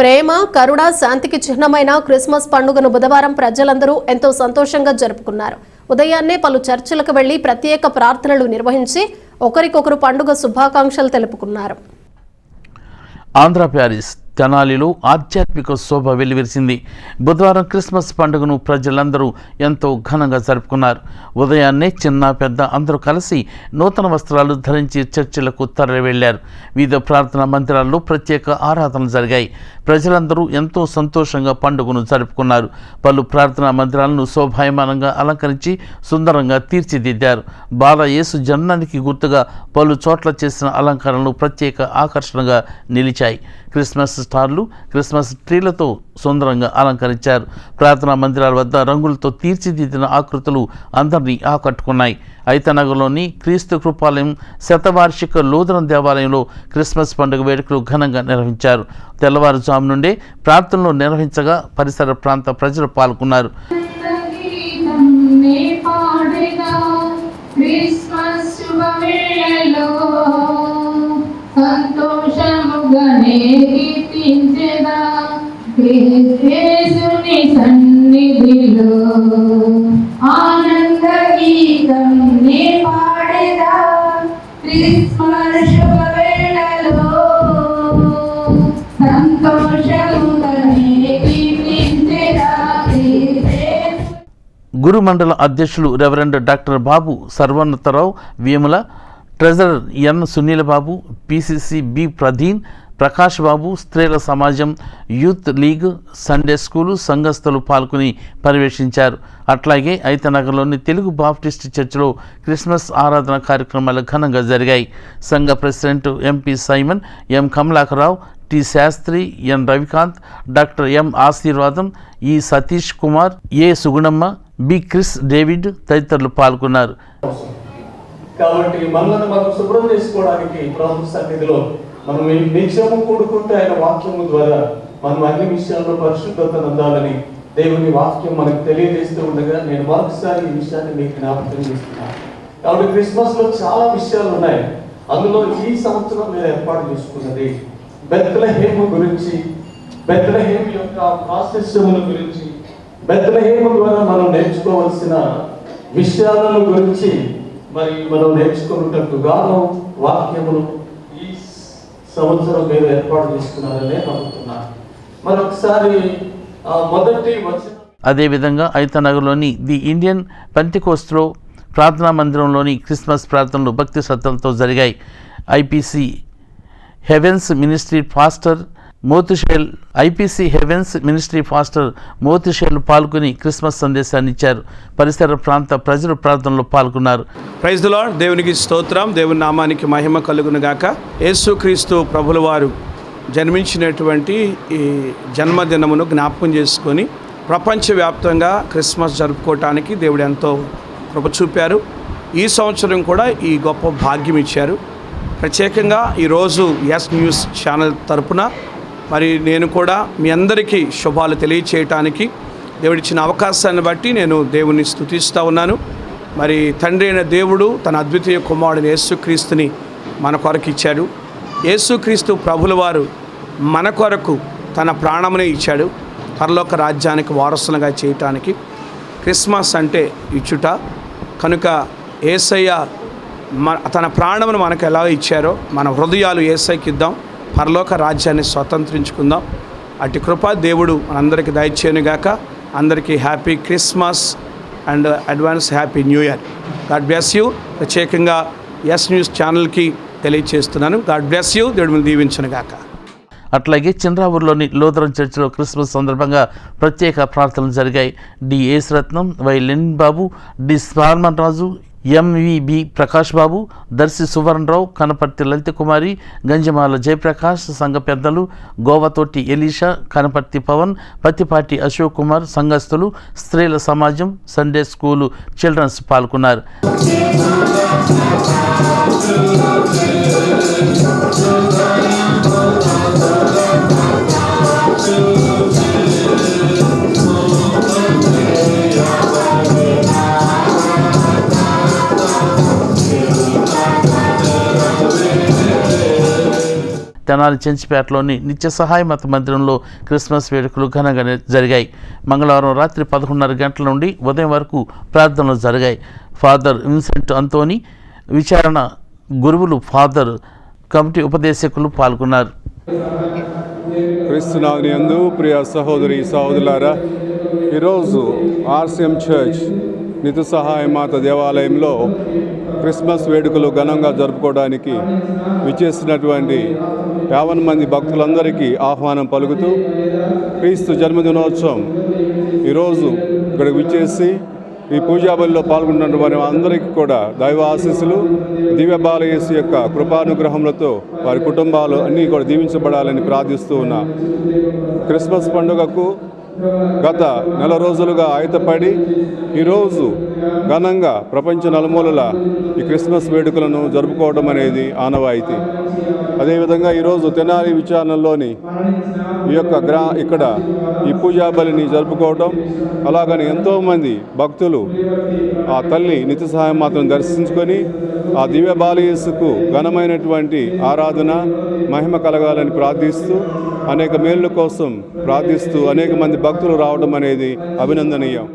ప్రేమ కరుణ శాంతికి చిహ్నమైన క్రిస్మస్ పండుగను బుధవారం ప్రజలందరూ ఎంతో సంతోషంగా జరుపుకున్నారు. ఉదయాన్నే పలు చర్చిలకు వెళ్ళి ప్రత్యేక ప్రార్థనలు నిర్వహించి ఒకరికొకరు పండుగ శుభాకాంక్షలు తెలుపుకున్నారు. ఆంధ్ర ప్యారిస్ తెనాలిలో ఆధ్యాత్మిక శోభ వెల్లివిరిసింది బుధవారం క్రిస్మస్ పండుగను ప్రజలందరూ ఎంతో ఘనంగా జరుపుకున్నారు. ఉదయాన్నే చిన్న పెద్ద అందరూ కలిసి నూతన వస్త్రాలు ధరించి చర్చిలకు తరలివెళ్ళారు. వివిధ ప్రార్థనా మందిరాల్లో ప్రత్యేక ఆరాధనలు జరిగాయి. ప్రజలందరూ ఎంతో సంతోషంగా పండుగను జరుపుకున్నారు. పలు ప్రార్థనా మందిరాలను శోభాయమానంగా అలంకరించి సుందరంగా తీర్చిదిద్దారు. బాల యేసు జన్మానికి గుర్తుగా పలు చోట్ల చేసిన అలంకరణలు ప్రత్యేక ఆకర్షణగా నిలిచాయి. క్రిస్మస్ స్టార్లు క్రిస్మస్ ట్రీలతో సుందరంగా అలంకరించారు. ప్రార్థనా మందిరాల వద్ద రంగులతో తీర్చిదిద్దిన ఆకృతులు అందరినీ ఆకట్టుకున్నాయి. ఐతనగర్లోని క్రీస్తు కృపాలయం శతవార్షిక లూదరం దేవాలయంలో క్రిస్మస్ పండుగ వేడుకలు ఘనంగా నిర్వహించారు. తెల్లవారుజాము నుండే ప్రార్థనలు నిర్వహించగా పరిసర ప్రాంత ప్రజలు పాల్గొన్నారు. సంతోష నే కీర్తించెదా క్రీస్తుని సన్నిధిలో ఆనంద గీతం నే పాడేదా? క్రిస్మస్ శుభవేళలో సంతోషముగానే కీర్తించెదా గురు మండల అధ్యక్షులు reverend doctor Babu Sarvonnatha Rao Vemula treasurer N Sunila Babu PCC B Pradeen Prakash Babu స్త్రీల సమాజం యూత్ లీగ్ సండే స్కూలు సంఘస్థులు పాల్గొని పర్యవేక్షించారు. అట్లాగే ఐతనగర్లోని తెలుగు బాప్టిస్ట్ చర్చిలో క్రిస్మస్ ఆరాధన కార్యక్రమాలు ఘనంగా జరిగాయి. సంఘ president MP Simon M Kamalakararao T Sastri N Ravikanth doctor M Ashirvadam E Satish Kumar A Sugunamma B Chris David తదితరులు పాల్గొన్నారు. కాబట్టి మనల్ని మనం శుభ్రం చేసుకోవడానికి ప్రభు సన్నిధిలో మనం నిత్యము కూడుకుంటే ఆయన వాక్యము ద్వారా మనం అన్ని విషయాల్లో పరిశుద్ధత అందాలని దేవుని వాక్యం మనకు తెలియజేస్తూ ఉండగా నేను మరొకసారి ఈ విషయాన్ని మీకు జ్ఞాపకం చేస్తున్నాను. కాబట్టి క్రిస్మస్లో చాలా విషయాలు ఉన్నాయి. అందులో ఈ సంవత్సరం మీరు ఏర్పాటు చేసుకున్నది బెత్లహేము గురించి బెత్లహేమ్ యొక్క ప్రాశస్యముల గురించి బెత్లహేము ద్వారా మనం నేర్చుకోవాల్సిన విషయాలను గురించి మరి మనం నేర్చుకున్నట్టు గాను వాక్యమును ఈ సంవత్సరం మీరు ఏర్పాటు చేసుకున్నారని నమ్ముతున్నాను. మరొకసారి మొదటి వచ్చిన అదేవిధంగా ఐతనగర్లోని ది ఇండియన్ పెంటికోస్ట్లో ప్రార్థనా మందిరంలోని క్రిస్మస్ ప్రార్థనలు భక్తి శ్రద్ధలతో జరిగాయి. IPC heavens ministry pastor Mothushel IPC heavens ministry pastor Mothushel పాల్గొని క్రిస్మస్ సందేశాన్ని ఇచ్చారు. పరిసర ప్రాంత ప్రజలు ప్రార్థనలో పాల్గొన్నారు. Praise lord. దేవునికి స్తోత్రం దేవుని నామానికి మహిమ కలుగును గాక యేసుక్రీస్తు ప్రభుల వారు జన్మించినటువంటి ఈ జన్మదినమును జ్ఞాపకం చేసుకొని ప్రపంచవ్యాప్తంగా క్రిస్మస్ జరుపుకోవటానికి దేవుడు ఎంతో కృప చూపారు ఈ సంవత్సరం కూడా ఈ గొప్ప భాగ్యం ఇచ్చారు. ప్రత్యేకంగా ఈరోజు ఎస్ న్యూస్ ఛానల్ తరపున మరి నేను కూడా మీ అందరికీ శుభాలు తెలియచేయటానికి దేవుడిచ్చిన అవకాశాన్ని బట్టి నేను దేవుని స్తుతిస్తూ ఉన్నాను. మరి తండ్రి అయిన దేవుడు తన అద్వితీయ కుమారుడు యేసుక్రీస్తుని మన కొరకు ఇచ్చాడు. యేసుక్రీస్తు ప్రభుల వారు మన కొరకు తన ప్రాణమునే ఇచ్చాడు. పరలోక రాజ్యానికి వారసులుగా చేయటానికి క్రిస్మస్ అంటే ఇచ్చుట. కనుక ఏసయ్య మన తన ప్రాణమును మనకు ఎలా ఇచ్చారో మన హృదయాలు ఏసైకి ఇద్దాం. పరలోక రాజ్యాన్ని స్వతంత్రించుకుందాం. అటు కృప దేవుడు మనందరికీ దయచేయనుగాక అందరికీ happy Christmas and advance happy new year. God bless you. ప్రత్యేకంగా ఎస్ న్యూస్ ఛానల్కి తెలియచేస్తున్నాను. God bless you. దేవుడు దీవించనుగాక అట్లాగే చంద్రావూరులోని లూథరన్ చర్చిలో క్రిస్మస్ సందర్భంగా ప్రత్యేక ప్రార్థనలు జరిగాయి. D Yesuratnam Y Len Babu D Swamon Raju MVB Prakash Babu Darsi Suvarnarao Kanaparthi Lalitha Kumari Ganjamala Jayaprakash సంఘ పెద్దలు గోవతోటి ఎలీషా కనపర్తి పవన్ పత్తిపాటి అశోక్ కుమార్ సంఘస్థులు స్త్రీల సమాజం సండే స్కూలు చిల్డ్రన్స్ పాల్గొన్నారు. తెనాలి చెంచిపేటలోని నిత్య సహాయ మత మందిరంలో క్రిస్మస్ వేడుకలు ఘనంగా జరిగాయి. మంగళవారం రాత్రి పదకొండున్నర గంటల నుండి ఉదయం వరకు ప్రార్థనలు జరిగాయి. ఫాదర్ విన్సెంట్ అంతోని విచారణ గురువులు ఫాదర్ కమిటీ ఉపదేశకులు పాల్గొన్నారు. క్రీస్తునాథుని అందు ప్రియ సహోదరి సహోదరులారా ఈరోజు ఆర్సిఎం చర్చ్ నితుసహాయ మాత దేవాలయంలో క్రిస్మస్ వేడుకలు ఘనంగా జరుపుకోవడానికి విచ్చేసినటువంటి యావన్ మంది భక్తులందరికీ ఆహ్వానం పలుకుతూ క్రీస్తు జన్మదినోత్సవం ఈరోజు ఇక్కడికి విచ్చేసి ఈ పూజాబలిలో పాల్గొన్నటువంటి పాల్గొన్న వారి అందరికీ కూడా దైవ ఆశీస్సులు దివ్య బాలయేసు యొక్క కృపానుగ్రహములతో వారి కుటుంబాలు అన్నీ కూడా దీవించబడాలని ప్రార్థిస్తూ ఉన్నా. క్రిస్మస్ పండుగకు గత నెల రోజులుగా ఆయతపడి ఈరోజు ఘనంగా ప్రపంచ నలుమూలల ఈ క్రిస్మస్ వేడుకలను జరుపుకోవడం అనేది ఆనవాయితీ. అదేవిధంగా ఈరోజు తెనాలి విచారణలోని ఈ యొక్క గ్రా ఇక్కడ ఈ పూజా బలిని జరుపుకోవటం అలాగని ఎంతోమంది భక్తులు ఆ తల్లి నిత్య సహాయం మాత్రం దర్శించుకొని ఆ దివ్య బాలయేసుకు ఘనమైనటువంటి ఆరాధన మహిమ కలగాలని ప్రార్థిస్తూ అనేక మేళ్ళ కోసం ప్రార్థిస్తూ అనేక మంది భక్తులు రావడం అనేది అభినందనీయం.